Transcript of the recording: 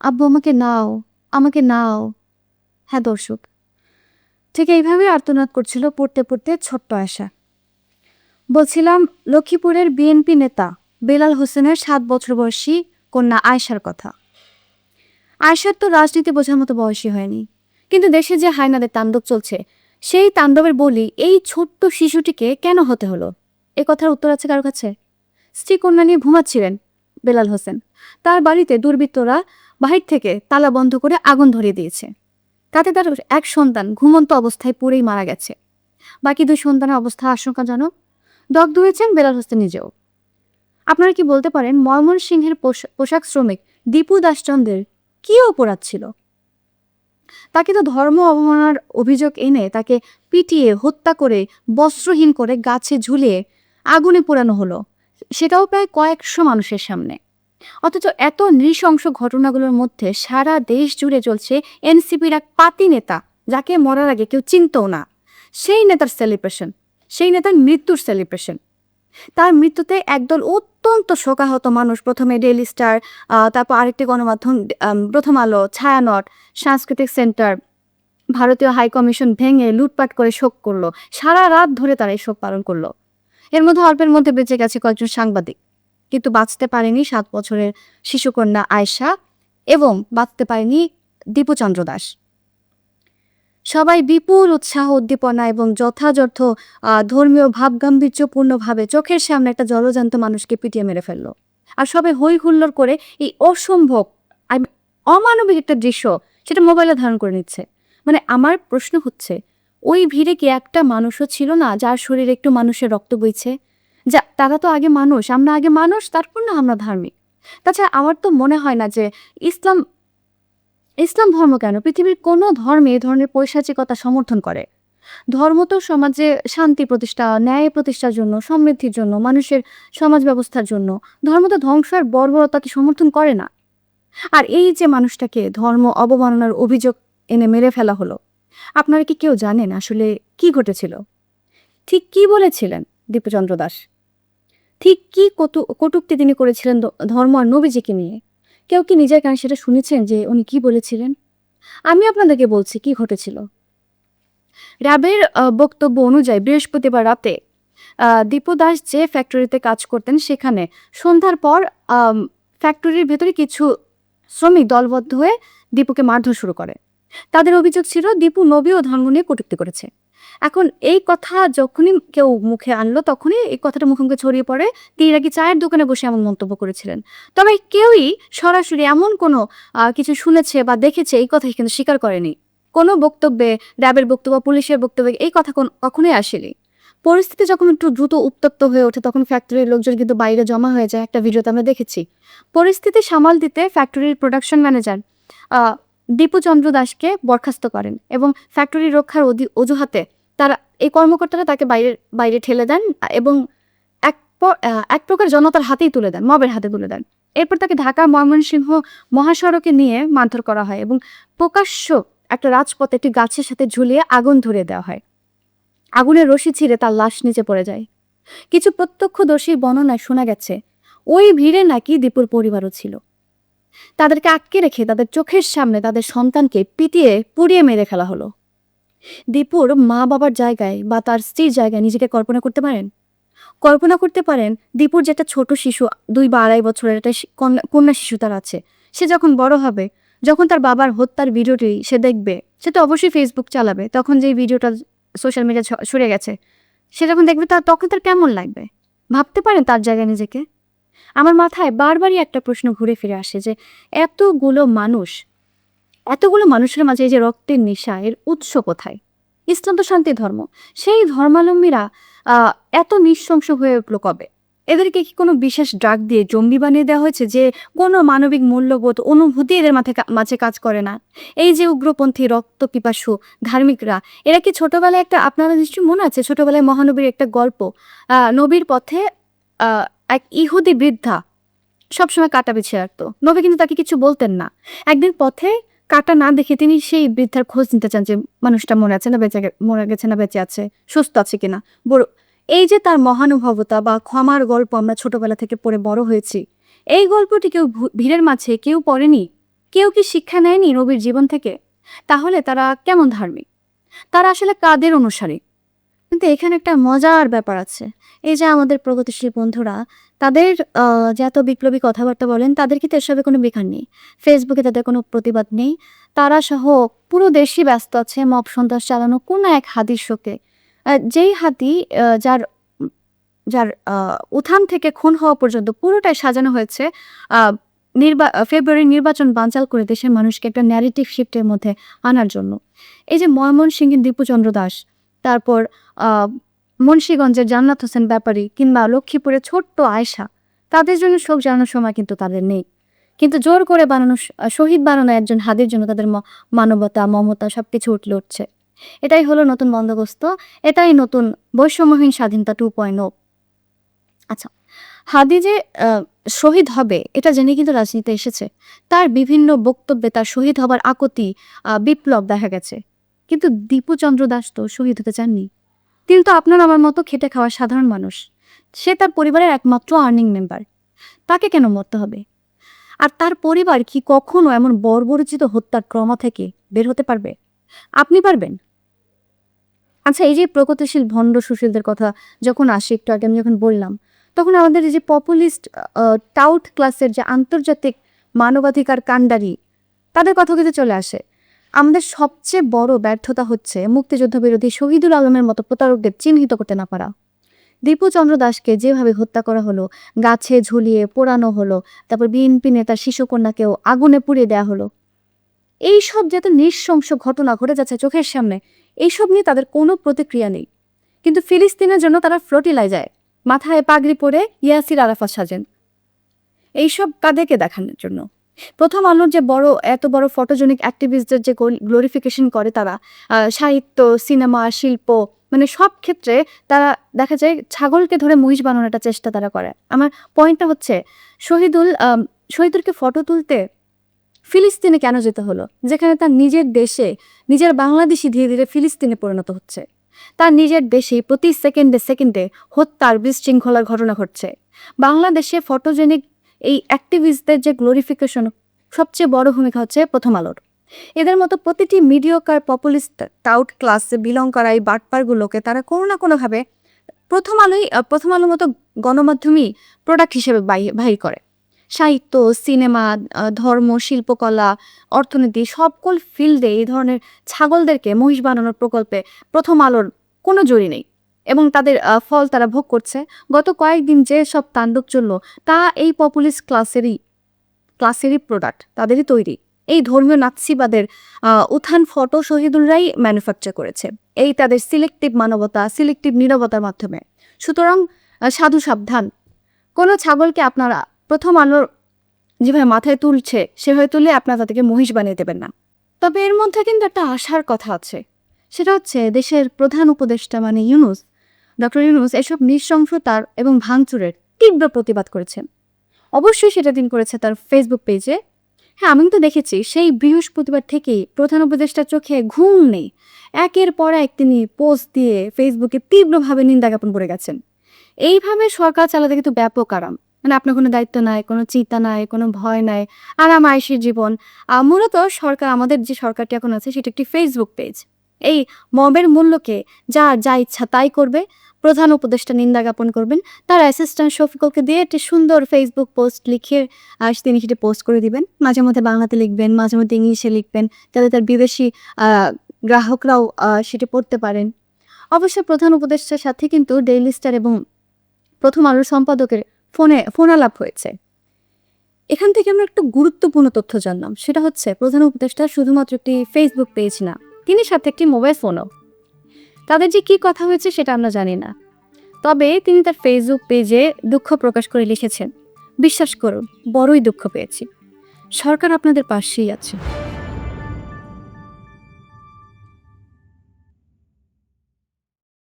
আব্বু, আমাকে নাও আমাকে নাও। হ্যাঁ দর্শক। ঠিক এইভাবে আর্তনাদ করছিল পড়তে পড়তে ছোট্ট আশা বলছিলাম, লক্ষ্মীপুরের বিএনপি নেতা বেলাল হোসেনের সাত বছর বয়সী কন্যা আয়শার কথা। আয়শার তো রাজনীতি বোঝার মতো বয়সী হয়নি। কিন্তু দেশে যে হায়নাদের তাণ্ডব চলছে, সেই তাণ্ডবের বলি এই ছোট্ট শিশুটিকে কেন হতে হলো? এ কথার উত্তর আছে কারও কাছে? স্ত্রী কন্যা নিয়ে ঘুমাচ্ছিলেন বেলাল হোসেন। তার বাড়িতে দুর্বৃত্তরা বাহির থেকে তালা বন্ধ করে আগুন ধরিয়ে দিয়েছে। তাতে তার এক সন্তান ঘুমন্ত অবস্থায় পুড়েই মারা গেছে। বাকি দুই সন্তানের অবস্থা আশঙ্কাজনক। দগ্ধ হয়েছেন বেলাল হোসেন নিজেও। আপনারা কি বলতে পারেন ময়মনসিংহের পোশা- পোশাক শ্রমিক দীপু দাসচন্দ্রের কি অপরাধ ছিল? তাকে তো ধর্ম অবমাননার অভিযোগ এনে তাকে পিটিয়ে, হত্যা করে, বস্ত্রহীন করে গাছে ঝুলিয়ে আগুনে পোড়ানো হলো। সেটাও প্রায় কয়েকশো মানুষের সামনে। অথচ এত নৃশংস ঘটনাগুলোর মধ্যে সারা দেশ জুড়ে চলছে এনসিপির এক পাতি নেতা, যাকে মরার আগে কেউ চিনতও না। সেই নেতার সেলিব্রেশন সেই নেতার মৃত্যুর সেলিব্রেশন তার মৃত্যুতে একদল অত্যন্ত শোকাহত মানুষ, প্রথমে ডেইলি স্টার তারপর আরেকটি গণমাধ্যম প্রথম আলো, ছায়ানট, সাংস্কৃতিক সেন্টার ভারতীয় হাই কমিশন ভেঙে লুটপাট করে শোক করল। সারা রাত ধরে তারা এই শোক পালন করল। এর মধ্যে অল্পের মধ্যে বেঁচে গেছে কয়েকজন সাংবাদিক। কিন্তু বাঁচতে পারেনি সাত বছরের শিশুকন্যা আয়শা এবং বাঁচতে পারেনি দীপুচন্দ্র দাস। সবাই বিপুল উৎসাহ, উদ্দীপনা এবং যথাযথ ধর্মীয় ভাবগাম্ভীর্যপূর্ণভাবে চোখের সামনে একটা জলজান্ত মানুষকে পিটিয়ে মেরে ফেলল। আর সবাই হই হুল্লোড় করে এই অসম্ভব অমানবিক একটা দৃশ্য সেটা মোবাইলে ধারণ করে নিচ্ছে। মানে আমার প্রশ্ন হচ্ছে, ওই ভিড়ে কি একটা মানুষও ছিল না যার শরীরে একটু মানুষের রক্ত বইছে? যা, তারা তো আগে মানুষ, আমরা আগে মানুষ, তারপর না আমরা ধার্মিক। তাছাড়া আমার তো মনে হয় না যে ইসলাম ইসলাম ধর্ম কেন? পৃথিবীর কোনো ধর্মে এ ধরনের পৈশাচিকতা সমর্থন করে। ধর্ম তো সমাজে শান্তি প্রতিষ্ঠা, ন্যায় প্রতিষ্ঠার জন্য, সমৃদ্ধির জন্য, মানুষের সমাজ ব্যবস্থার জন্য, ধর্ম তো ধ্বংস আর বর্বরতাকে সমর্থন করে না। আর এই যে মানুষটাকে ধর্ম অবমাননার অভিযোগ এনে মেরে ফেলা হলো, আপনারা কি কেউ জানেন আসলে কি ঘটেছিল? ঠিক কি বলেছিলেন দীপচন্দ্র দাস? ঠিক কি কটু কটুক্তি তিনি করেছিলেন ধর্ম আর নবীজিকে নিয়ে? কেউ কি নিজের কানে সেটা শুনেছেন যে উনি কি বলেছিলেন? আমি আপনাদেরকে বলছি কি ঘটেছিল। র্যাবের বক্তব্য অনুযায়ী বৃহস্পতিবার রাতে আহ, দীপু দাস যে ফ্যাক্টরিতে কাজ করতেন সেখানে সন্ধ্যার পর ফ্যাক্টরির ভেতরে কিছু শ্রমিক দলবদ্ধ হয়ে দীপুকে মারধর শুরু করে। তাদের অভিযোগ ছিল দীপু নবী ও ধর্ম নিয়ে কটূক্তি করেছে। এখন এই কথা যখনই কেউ মুখে আনলো, তখনই এই কথাটা মুখে মুখে ছড়িয়ে পড়ে। তিনি নাকি চায়ের দোকানে বসে এমন মন্তব্য করেছিলেন। তবে কেউই সরাসরি এমন কোনো কিছু শুনেছে বা দেখেছে এই কথা কিন্তু স্বীকার করেনি। কোনো বক্তব্যে, র্যাবের বক্তব্য পুলিশের বক্তব্যে এই কথা কখনোই আসেনি। পরিস্থিতি যখন একটু দ্রুত উত্তপ্ত হয়ে ওঠে, তখন ফ্যাক্টরির লোকজন কিন্তু বাইরে জমা হয়ে যায়। একটা ভিডিওতে আমরা দেখেছি। পরিস্থিতি সামাল দিতে ফ্যাক্টরির প্রোডাকশন ম্যানেজার দীপুচন্দ্র দাসকে বরখাস্ত করেন এবং ফ্যাক্টরি রক্ষার অজুহাতে তারা, এই কর্মকর্তারা তাকে বাইরে বাইরে ঠেলে দেন এবং এক এক প্রকার জনতার হাতেই তুলে দেন, মবের হাতে তুলে দেন। এরপর তাকে ঢাকা ময়মনসিংহ মহাসড়কে নিয়ে মারধর করা হয় এবং প্রকাশ্য একটা রাজপথে একটি গাছের সাথে ঝুলিয়ে আগুন ধরিয়ে দেওয়া হয়। আগুনের রশি ছিঁড়ে তার লাশ নিচে পড়ে যায়। কিছু প্রত্যক্ষদর্শীর বর্ণনায় শোনা গেছে, ওই ভিড়ে নাকি দীপুর পরিবারও ছিল। তাদেরকে আটকে রেখে তাদের চোখের সামনে তাদের সন্তানকে পিটিয়ে পুড়িয়ে মেরে ফেলা হলো। দীপুর মা বাবার জায়গায় বা তার স্ত্রীর জায়গায় নিজেকে কল্পনা করতে পারেন? কল্পনা করতে পারেন দীপুর যে একটা ছোট শিশু, দুই বা আড়াই বছরের একটা কন্যা শিশু তার আছে। সে যখন বড় হবে, যখন তার বাবার হত্যার ভিডিওটি সে দেখবে, সে তো অবশ্যই ফেসবুক চালাবে, তখন যে ভিডিওটা সোশ্যাল মিডিয়া সরে গেছে, সে যখন দেখবে তার তখন তার কেমন লাগবে? ভাবতে পারেন তার জায়গায় নিজেকে? আমার মাথায় বারবারই একটা প্রশ্ন ঘুরে ফিরে আসে যে এতগুলো মানুষ এতগুলো মানুষের মাঝে এই যে রক্তের নেশা এর উৎস কোথায়? ইসলাম তো শান্তির ধর্ম। সেই ধর্মাবলম্বীরা আহ, এত নিঃশংস হয়ে উঠল কবে? এদেরকে কি কোনো বিশেষ ড্রাগ দিয়ে জঙ্গি বানিয়ে দেওয়া হয়েছে যে কোনো মানবিক মূল্যবোধ অনুভূতি এদের কা- মাঝে কাজ করে না? এই যে উগ্রপন্থী রক্ত পিপাসু ধার্মিকরা এরা কি ছোটবেলায় একটা আপনারা নিশ্চয়ই মনে আছে ছোটবেলায় মহানবীর একটা গল্প নবীর পথে এক ইহুদি বৃদ্ধা সবসময় কাটা বিছিয়ে রাখতো নবী কিন্তু তাকে কিছু বলতেন না। একদিন পথে কাটা না দেখে তিনি সেই বৃদ্ধার খোঁজ নিতে চান যে, মানুষটা মরে আছে না বেঁচে মরে গেছে না বেঁচে আছে? সুস্থ আছে কিনা? বড়, এই যে তার মহানুভবতা বা ক্ষমার গল্প আমরা ছোটবেলা থেকে পড়ে বড় হয়েছি, এই গল্পটি কেউ ভিড়ের মাঝে কেউ পড়েনি? কেউ কি শিক্ষা নেয়নি নবীর জীবন থেকে? তাহলে তারা কেমন ধার্মিক? তারা আসলে কাদের অনুসারী? কিন্তু এখানে একটা মজার ব্যাপার আছে। এই যে আমাদের প্রগতিশীল বন্ধুরা, তাদের যে এত বিপ্লবী কথাবার্তা বলেন, তাদের কিন্তু এসবে কোনো বেকার নেই। ফেসবুকে তাদের কোনো প্রতিবাদ নেই। তারা সহ পুরো দেশই ব্যস্ত আছে, মব সন্ত্রাস চালানো কোনো এক হাতির শোকে। যেই হাতি যার যার উত্থান থেকে খুন হওয়া পর্যন্ত পুরোটাই সাজানো হয়েছে নির্বা ফেব্রুয়ারি নির্বাচন বানচাল করে দেশের মানুষকে একটা ন্যারেটিভ শিফটের মধ্যে আনার জন্য। এই যে ময়মনসিংহের দীপুচন্দ্র দাস তারপর মুন্সীগঞ্জের জান্নাত হোসেন ব্যাপারী কিংবা লক্ষ্মীপুরের ছোট্ট আয়সা তাদের জন্য শোক জানানোর সময় কিন্তু তাদের নেই। কিন্তু জোর করে বানানো শহীদ বানানো একজন হাদির জন্য তাদের মানবতা, মমতা সবকিছু উঠলে উঠছে এটাই হলো নতুন বন্দোবস্ত, এটাই নতুন বৈষম্যহীন স্বাধীনতা টু পয়েন্ট আচ্ছা হাদি যে শহীদ হবে, এটা জেনে কিন্তু রাজনীতিতে এসেছে। তার বিভিন্ন বক্তব্যে তার শহীদ হবার আকতি বিপ্লব দেখা গেছে। কিন্তু দীপুচন্দ্র দাস তো শহীদ হতে চাননি। তিনি তো আপনার আমার মতো খেটে খাওয়া সাধারণ মানুষ। সে তার পরিবারের একমাত্র আর্নিং মেম্বার তাকে কেন মরতে হবে? আর তার পরিবার কি কখনো এমন বর্বরচিত হত্যার ক্রমা থেকে বের হতে পারবে? আপনি পারবেন? আচ্ছা এই যে প্রগতিশীল ভণ্ড সুশীলদের কথা যখন আসে, একটু আগে আমি যখন বললাম, তখন আমাদের এই যে পপুলিস্ট টাউট ক্লাসের যে আন্তর্জাতিক মানবাধিকার কাণ্ডারি, তাদের কথা কিন্তু চলে আসে। আমাদের সবচেয়ে বড় ব্যর্থতা হচ্ছে মুক্তিযুদ্ধ বিরোধী শহীদুল আলমের মতো প্রতারকদের চিহ্নিত করতে না পারা। দীপুচন্দ্র দাসকে যেভাবে হত্যা করা হলো, গাছে ঝুলিয়ে পোড়ানো হলো, তারপর বিএনপি নেতার শিশুকন্যাকেও আগুনে পুড়িয়ে দেওয়া হলো। এই এইসব যত নৃশংস ঘটনা ঘটে যাচ্ছে চোখের সামনে, এইসব নিয়ে তাদের কোনো প্রতিক্রিয়া নেই। কিন্তু ফিলিস্তিনের জন্য তারা ফ্লোটিলায় যায়, মাথায় পাগড়ি পরে ইয়াসির আরাফাত সাজেন। এইসব কাদেরকে দেখানোর জন্য? প্রথম আলোর যে বড়, এত বড় ফটোজেনিক অ্যাক্টিভিস্টদের যে গ্লোরিফিকেশন করে তারা সাহিত্য সিনেমা শিল্প মানে সব ক্ষেত্রে তারা দেখা যায় ছাগলকে ধরে মহিষ বানানোর একটা চেষ্টা তারা করে। আমার পয়েন্টটা হচ্ছে, শহীদুল শহীদুলকে ফটো তুলতে ফিলিস্তিনে কেন যেতে হলো? যেখানে তার নিজের দেশে, নিজের বাংলাদেশি ধীরে ধীরে ফিলিস্তিনে পরিণত হচ্ছে। তার নিজের দেশে প্রতি সেকেন্ডে সেকেন্ডে হত্যার বিশৃঙ্খলার ঘটনা ঘটছে। বাংলাদেশে ফটোজেনিক এই অ্যাক্টিভিস্টদের যে গ্লোরিফিকেশন সবচেয়ে বড় ভূমিকা হচ্ছে প্রথম আলোর। এদের মতো প্রতিটি মিডিয়কার পপুলিস্ট টাউট ক্লাসে বিলং করা এই বাটপারগুলোকে তারা কোনো না কোনোভাবে প্রথম আলোই প্রথম আলোর মতো গণমাধ্যমই প্রোডাক্ট হিসেবে বাহির করে। সাহিত্য সিনেমা ধর্ম, শিল্পকলা, অর্থনীতি, সকল ফিল্ডে এই ধরনের ছাগলদেরকে মহিষ বানানোর প্রকল্পে প্রথম আলোর কোনো জড়ি নেই। এবং তাদের ফল তারা ভোগ করছে। গত কয়েকদিন যে সব তাণ্ডব চলল, তা এই পপুলিস্ট ক্লাসেরই ক্লাসেরই প্রোডাক্ট তাদেরই তৈরি। এই ধর্মীয় নাৎসিবাদের উত্থান ফটো শহীদুলরাই ম্যানুফ্যাকচার করেছে। এই তাদের সিলেক্টিভ মানবতা সিলেক্টিভ নীরবতার মাধ্যমে। সুতরাং সাধু সাবধান। কোনো ছাগলকে আপনারা প্রথম আলোর যেভাবে মাথায় তুলছে, সেভাবে তুলে আপনারা তাদেরকে মহিষ বানিয়ে দেবেন না। তবে এর মধ্যে কিন্তু একটা আশার কথা আছে। সেটা হচ্ছে, দেশের প্রধান উপদেষ্টা মানে ইউনুস ডক্টর ইউনুস এসব নৃশংসতার এবং ভাঙচুরের তীব্র প্রতিবাদ করেছেন। অবশ্যই সেটা দিন করেছে তার ফেসবুক পেজে হ্যাঁ আমি তো দেখেছি, সেই বৃহস্পতিবার থেকেই প্রধান উপদেষ্টার চোখে ঘুম নেই। একের পর এক তিনি পোস্ট দিয়ে ফেসবুকে তীব্রভাবে নিন্দা জ্ঞাপন করে গেছেন। এইভাবে সরকার চালাতে কিন্তু ব্যাপক আরাম। মানে আপনার কোনো দায়িত্ব নাই, কোনো চিন্তা নাই, কোনো ভয় নাই আরাম আয়সীর জীবন মূলত সরকার, আমাদের যে সরকারটি এখন আছে, সেটা একটি ফেসবুক পেজ এই মবের মূল্যকে যা যা ইচ্ছা তাই করবে প্রধান উপদেষ্টা নিন্দা জ্ঞাপন করবেন। তার অ্যাসিস্ট্যান্ট শফিকুলকে দিয়ে একটি সুন্দর ফেসবুক পোস্ট লিখে তিনি সেটি পোস্ট করে দিবেন। মাঝে মধ্যে বাংলাতে লিখবেন, মাঝে মধ্যে ইংলিশে লিখবেন, যাতে তার বিদেশি গ্রাহকরাও সেটি পড়তে পারেন। অবশ্য প্রধান উপদেষ্টার সাথে কিন্তু ডেইলি স্টার এবং প্রথম আলোর সম্পাদকের ফোনে ফোন আলাপ হয়েছে। এখান থেকে আমরা একটা গুরুত্বপূর্ণ তথ্য জানলাম। সেটা হচ্ছে, প্রধান উপদেষ্টা শুধুমাত্র একটি ফেসবুক পেজ না, তিনি সাথে একটি মোবাইল ফোনও তাদের যে কি কথা হয়েছে সেটা আমরা জানি না। তবে তিনি তার ফেসবুক পেজে দুঃখ প্রকাশ করে লিখেছেন, বিশ্বাস করুন, বড়ই দুঃখ পেয়েছি। সরকার আপনাদের পাশেই আছে।